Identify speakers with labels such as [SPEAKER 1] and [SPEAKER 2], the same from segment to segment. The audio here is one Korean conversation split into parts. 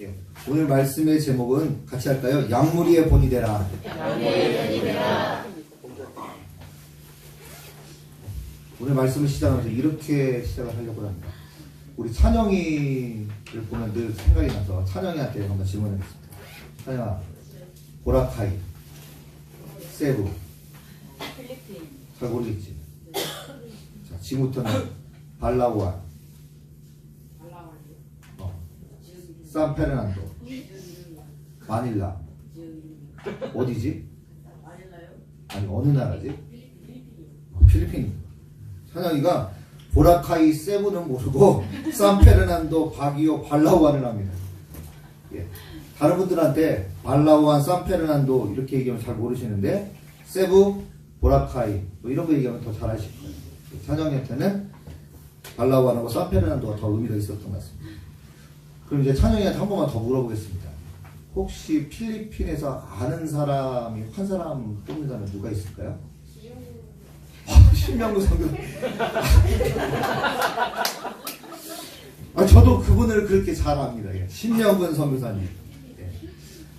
[SPEAKER 1] 예. 오늘 말씀의 제목은 같이 할까요? 양무리의 본이 되라. 오늘 말씀을 시작하면서 이렇게 시작을 하려고 합니다. 우리 찬영이를 보면 늘 생각이 나서 찬영이한테 한번 질문하겠습니다. 찬영아, 보라카이, 세부,
[SPEAKER 2] 필리핀,
[SPEAKER 1] 잘 모르겠지? 자, 지금부터는 발라우안,
[SPEAKER 2] 발라완,
[SPEAKER 1] 어, 산페르난도, 마닐라, 어디지? 아니 어느 나라지?
[SPEAKER 2] 필리핀,
[SPEAKER 1] 어, 필리핀. 찬영이가 보라카이 세부는 모르고 산페르난도, 바기오, 발라우안을 합니다. 예. 다른 분들한테 발라우안, 산페르난도 이렇게 얘기하면 잘 모르시는데 세부, 보라카이 뭐 이런 거 얘기하면 더 잘하실 거예요. 찬영이한테는 발라우안하고 산페르난도가 더 의미가 있었던 것 같습니다. 그럼 이제 찬영이한테 한 번만 더 물어보겠습니다. 혹시 필리핀에서 아는 사람이 한 사람 뽑는다면 누가 있을까요? 아, 신명구 선교. 아, 저도 그분을 그렇게 잘 압니다. 예. 신명근 선교사님. 예.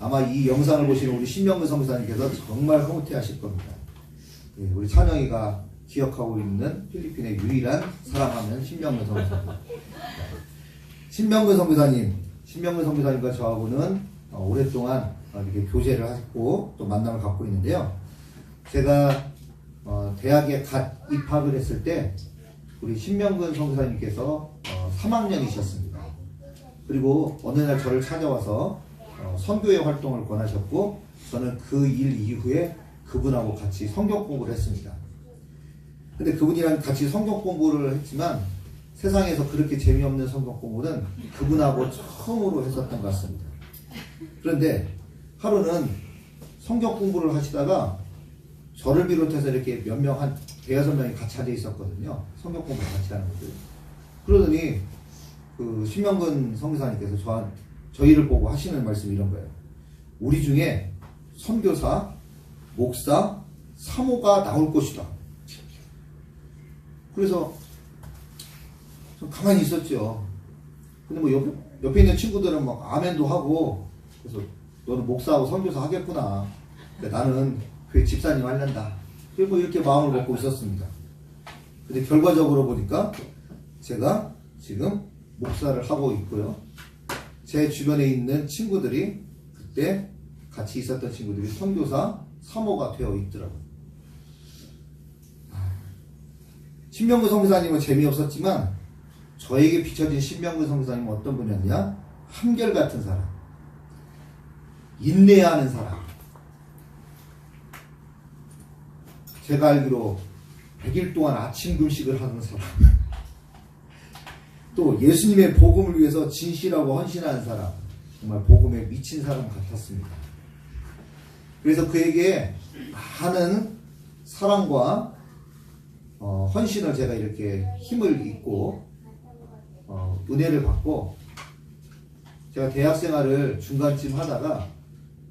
[SPEAKER 1] 아마 이 영상을 보시는 우리 신명근 선교사님께서 정말 흐뭇해하실 겁니다. 예, 우리 찬영이가 기억하고 있는 필리핀의 유일한 사랑하는 신명근 선교사님. 신명근 선교사님, 신명근 선교사님과 저하고는 어, 오랫동안 어, 이렇게 교제를 하고 또 만남을 갖고 있는데요. 제가 어, 대학에 갓 입학을 했을 때 우리 신명근 선교사님께서 어, 3학년이셨습니다. 그리고 어느 날 저를 찾아와서 어, 선교회 활동을 권하셨고 저는 그 일 이후에 그분하고 같이 성경 공부를 했습니다. 근데 그분이랑 같이 성경 공부를 했지만 세상에서 그렇게 재미없는 성경 공부는 그분하고 처음으로 했었던 것 같습니다. 그런데 하루는 성경 공부를 하시다가 저를 비롯해서 이렇게 몇 명, 한 대여섯 명이 같이 앉아 있었거든요. 성경 공부 같이 하는 분들. 그러더니 그 신명근 성교사님께서 저, 저희를 보고 하시는 말씀이 이런 거예요. 우리 중에 선교사, 목사, 사모가 나올 것이다. 그래서 좀 가만히 있었죠. 근데 뭐 옆에, 옆에 있는 친구들은 막 아멘도 하고 그래서 너는 목사하고 선교사 하겠구나. 근데 나는 교회 집사님 하려다. 그리고 이렇게 마음을 먹고 있었습니다. 근데 결과적으로 보니까 제가 지금 목사를 하고 있고요. 제 주변에 있는 친구들이 그때 같이 있었던 친구들이 선교사 3호가 되어 있더라고요. 신명구 성사님은 재미없었지만 저에게 비춰진 신명구 성사님은 어떤 분이었냐? 한결같은 사람. 인내하는 사람. 제가 알기로 100일 동안 아침 금식을 하는 사람. 또 예수님의 복음을 위해서 진실하고 헌신하는 사람. 정말 복음에 미친 사람 같았습니다. 그래서 그에게 많은 사랑과 어, 헌신을 제가 이렇게 힘을 입고 어, 은혜를 받고 제가 대학 생활을 중간쯤 하다가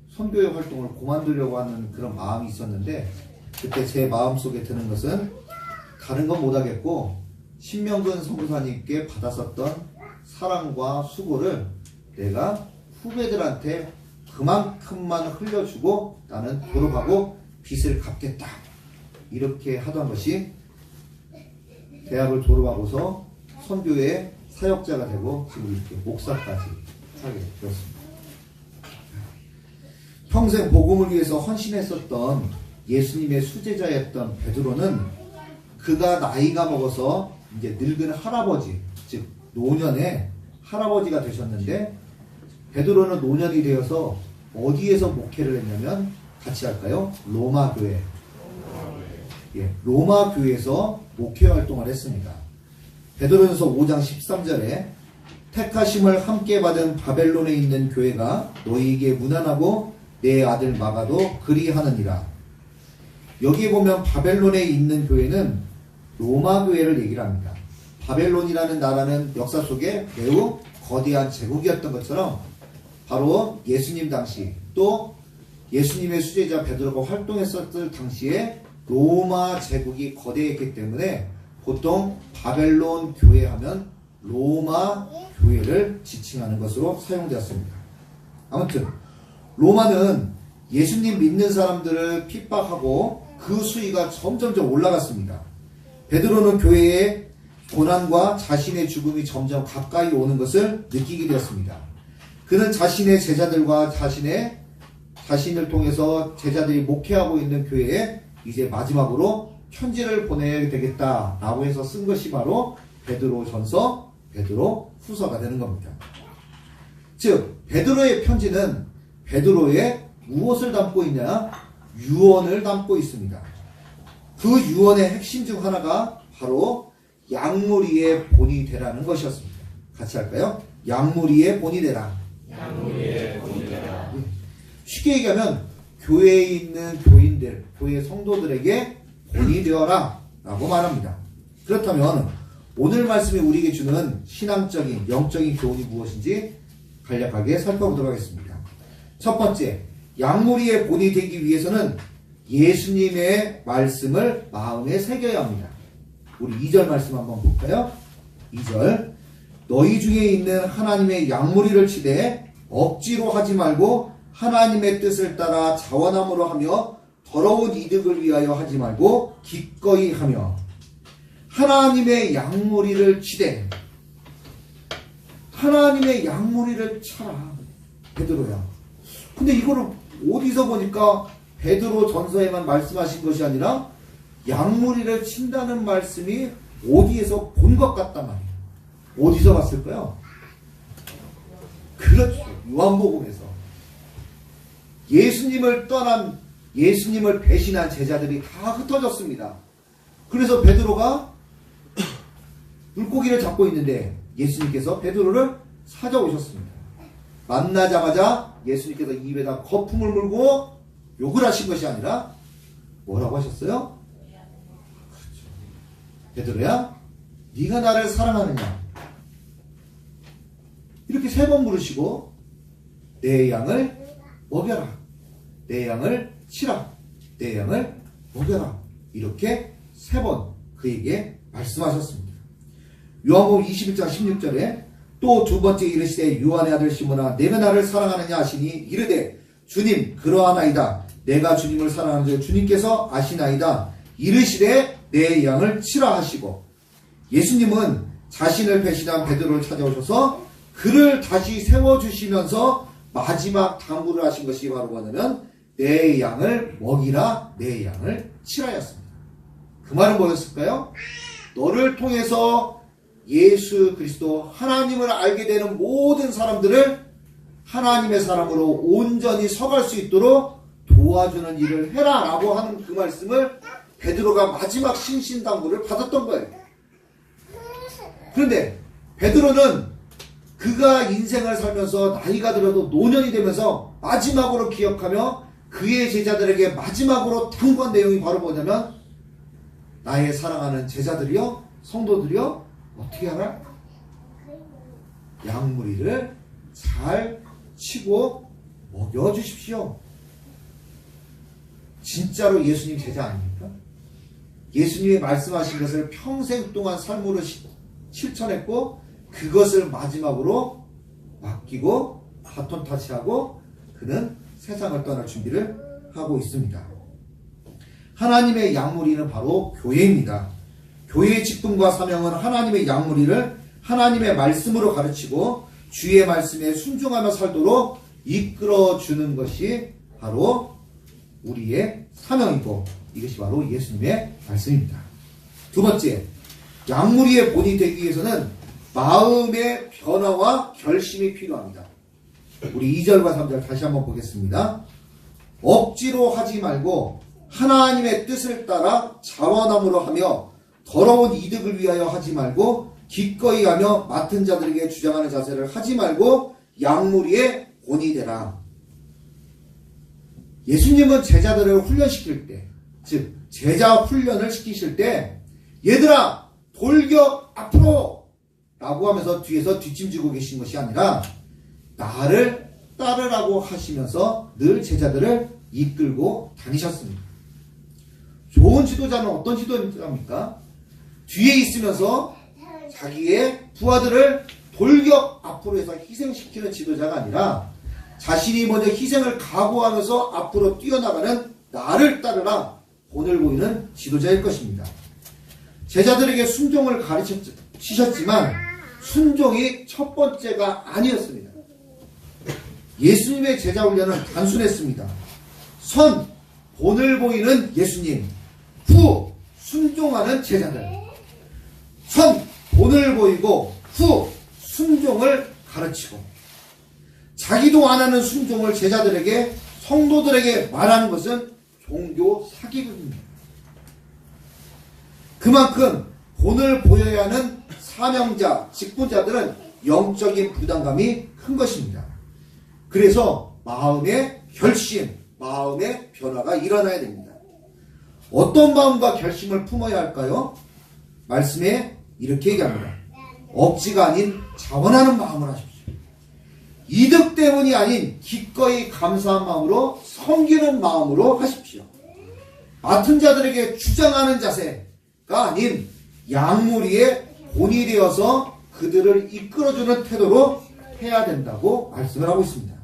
[SPEAKER 1] 선교회 활동을 그만두려고 하는 그런 마음이 있었는데 그때 제 마음속에 드는 것은 다른 건 못하겠고 신명근 선교사님께 받았었던 사랑과 수고를 내가 후배들한테 그만큼만 흘려주고 나는 졸업하고 빚을 갚겠다. 이렇게 하던 것이 대학을 졸업하고서 선교의 사역자가 되고 지금 이렇게 목사까지 하게 되었습니다. 평생 복음을 위해서 헌신했었던 예수님의 수제자였던 베드로는 그가 나이가 먹어서 이제 늙은 할아버지, 즉 노년의 할아버지가 되셨는데 베드로는 노년이 되어서 어디에서 목회를 했냐면 같이 할까요? 로마 교회. 예, 로마 교회에서 목회 활동을 했습니다. 베드로전서 5장 13절에 택하심을 함께 받은 바벨론에 있는 교회가 너희에게 무난하고 내 아들 마가도 그리하느니라. 여기에 보면 바벨론에 있는 교회는 로마 교회를 얘기를 합니다. 바벨론이라는 나라는 역사 속에 매우 거대한 제국이었던 것처럼 바로 예수님 당시 또 예수님의 수제자 베드로가 활동했었을 당시에 로마 제국이 거대했기 때문에 보통 바벨론 교회 하면 로마 교회를 지칭하는 것으로 사용되었습니다. 아무튼 로마는 예수님 믿는 사람들을 핍박하고 그 수위가 점점점 올라갔습니다. 베드로는 교회의 고난과 자신의 죽음이 점점 가까이 오는 것을 느끼게 되었습니다. 그는 자신의 제자들과 자신의 자신을 통해서 제자들이 목회하고 있는 교회에 이제 마지막으로 편지를 보내야 되겠다라고 해서 쓴 것이 바로 베드로 전서, 베드로 후서가 되는 겁니다. 즉, 베드로의 편지는 베드로의 무엇을 담고 있냐? 유언을 담고 있습니다. 그 유언의 핵심 중 하나가 바로 양무리의 본이 되라는 것이었습니다. 같이 할까요? 양무리의 본이 되라. 쉽게 얘기하면 교회에 있는 교인들, 교회 성도들에게 본이 되어라 라고 말합니다. 그렇다면 오늘 말씀이 우리에게 주는 신앙적인, 영적인 교훈이 무엇인지 간략하게 살펴보도록 하겠습니다. 첫 번째, 양무리의 본이 되기 위해서는 예수님의 말씀을 마음에 새겨야 합니다. 우리 2절 말씀 한번 볼까요? 2절 너희 중에 있는 하나님의 양무리를 치되 억지로 하지 말고 하나님의 뜻을 따라 자원함으로 하며 더러운 이득을 위하여 하지 말고 기꺼이 하며 하나님의 양무리를 치되 하나님의 양무리를 쳐라. 베드로야. 근데 이거를 어디서 보니까 베드로 전서에만 말씀하신 것이 아니라 양무리를 친다는 말씀이 어디에서 본 것 같단 말이에요. 어디서 봤을까요? 그렇죠. 요한복음에서. 예수님을 떠난 예수님을 배신한 제자들이 다 흩어졌습니다. 그래서 베드로가 물고기를 잡고 있는데 예수님께서 베드로를 찾아오셨습니다. 만나자마자 예수님께서 입에다 거품을 물고 욕을 하신 것이 아니라 뭐라고 하셨어요? 그렇죠. 베드로야, 네가 나를 사랑하느냐? 이렇게 세 번 물으시고 내 양을 먹여라. 내 양을 치라. 내 양을 먹여라. 이렇게 세 번 그에게 말씀하셨습니다. 요한복음 21장 16절에 또 두 번째 이르시되 요한의 아들 시몬아 내가 나를 사랑하느냐 하시니 이르되 주님 그러하나이다. 내가 주님을 사랑하는 줄 주님께서 아시나이다. 이르시되 내 양을 치라 하시고 예수님은 자신을 배신한 베드로를 찾아오셔서 그를 다시 세워주시면서 마지막 당부를 하신 것이 바로 뭐냐면 내 양을 먹이라 내 양을 치라였습니다. 그 말은 뭐였을까요? 너를 통해서 예수 그리스도 하나님을 알게 되는 모든 사람들을 하나님의 사람으로 온전히 서갈 수 있도록 도와주는 일을 해라라고 하는 그 말씀을 베드로가 마지막 신신당부를 받았던 거예요. 그런데 베드로는 그가 인생을 살면서 나이가 들어도 노년이 되면서 마지막으로 기억하며 그의 제자들에게 마지막으로 당부한 내용이 바로 뭐냐면 나의 사랑하는 제자들이여 성도들이여 어떻게 하라? 양무리를 잘 치고 먹여주십시오. 진짜로 예수님 제자 아닙니까? 예수님이 말씀하신 것을 평생 동안 삶으로 시- 실천했고 그것을 마지막으로 맡기고 바톤 타치하고 그는 세상을 떠날 준비를 하고 있습니다. 하나님의 양무리는 바로 교회입니다. 교회의 직분과 사명은 하나님의 양무리를 하나님의 말씀으로 가르치고 주의 말씀에 순종하며 살도록 이끌어 주는 것이 바로 우리의 사명이고 이것이 바로 예수님의 말씀입니다. 두 번째, 양무리의 본이 되기 위해서는 마음의 변화와 결심이 필요합니다. 우리 2절과 3절 다시 한번 보겠습니다. 억지로 하지 말고 하나님의 뜻을 따라 자원함으로 하며 더러운 이득을 위하여 하지 말고 기꺼이 하며 맡은 자들에게 주장하는 자세를 하지 말고 양무리의 본이 되라. 예수님은 제자들을 훈련시킬 때, 즉 제자 훈련을 시키실 때 얘들아 돌격 앞으로 라고 하면서 뒤에서 뒷짐지고 계신 것이 아니라 나를 따르라고 하시면서 늘 제자들을 이끌고 다니셨습니다. 좋은 지도자는 어떤 지도자입니까? 뒤에 있으면서 자기의 부하들을 돌격 앞으로 해서 희생시키는 지도자가 아니라 자신이 먼저 희생을 각오하면서 앞으로 뛰어나가는 나를 따르라 본을 보이는 지도자일 것입니다. 제자들에게 순종을 가르치셨지만 순종이 첫 번째가 아니었습니다. 예수님의 제자 훈련은 단순했습니다. 선, 본을 보이는 예수님, 후, 순종하는 제자들. 선, 본을 보이고, 후, 순종을 가르치고, 자기도 안 하는 순종을 제자들에게, 성도들에게 말하는 것은 종교 사기입니다. 그만큼 본을 보여야 하는 사명자, 직분자들은 영적인 부담감이 큰 것입니다. 그래서 마음의 결심, 마음의 변화가 일어나야 됩니다. 어떤 마음과 결심을 품어야 할까요? 말씀에 이렇게 얘기합니다. 억지가 아닌 자원하는 마음을 하십시오. 이득 때문이 아닌 기꺼이 감사한 마음으로 섬기는 마음으로 하십시오. 맡은 자들에게 주장하는 자세가 아닌 양무리의 본이 되어서 그들을 이끌어주는 태도로 해야 된다고 말씀을 하고 있습니다.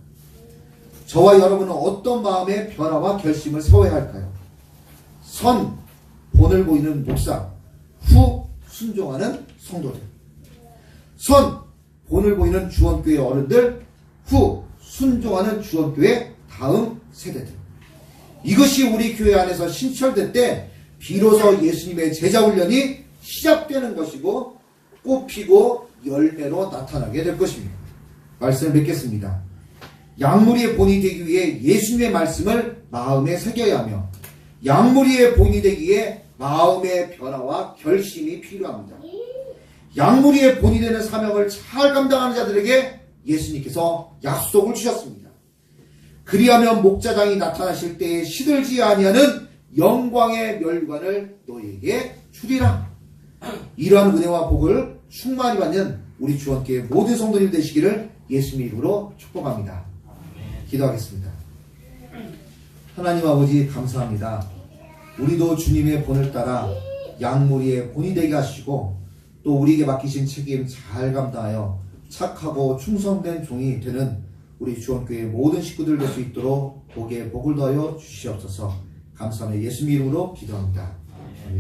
[SPEAKER 1] 저와 여러분은 어떤 마음의 변화와 결심을 세워야 할까요? 선, 본을 보이는 목사, 후, 순종하는 성도들. 선, 본을 보이는 주원교회 어른들, 후, 순종하는 주원교회 다음 세대들. 이것이 우리 교회 안에서 신철될 때 비로소 예수님의 제자 훈련이 시작되는 것이고 꽃피고 열매로 나타나게 될 것입니다. 말씀을 맺겠습니다. 양무리의 본이 되기 위해 예수님의 말씀을 마음에 새겨야 하며 양무리의 본이 되기 위해 마음의 변화와 결심이 필요합니다. 양무리의 본이 되는 사명을 잘 감당하는 자들에게 예수님께서 약속을 주셨습니다. 그리하면 목자장이 나타나실 때에 시들지 아니하는 영광의 멸관을 너희에게 주리라. 이러한 은혜와 복을 충만히 받는 우리 주원교회 모든 성도님 되시기를 예수님 이름으로 축복합니다. 기도하겠습니다. 하나님 아버지 감사합니다. 우리도 주님의 본을 따라 양무리의 본이 되게 하시고 또 우리에게 맡기신 책임 잘 감당하여 착하고 충성된 종이 되는 우리 주원교회 모든 식구들 될 수 있도록 복에 복을 더하여 주시옵소서 감사하며 예수님 이름으로 기도합니다.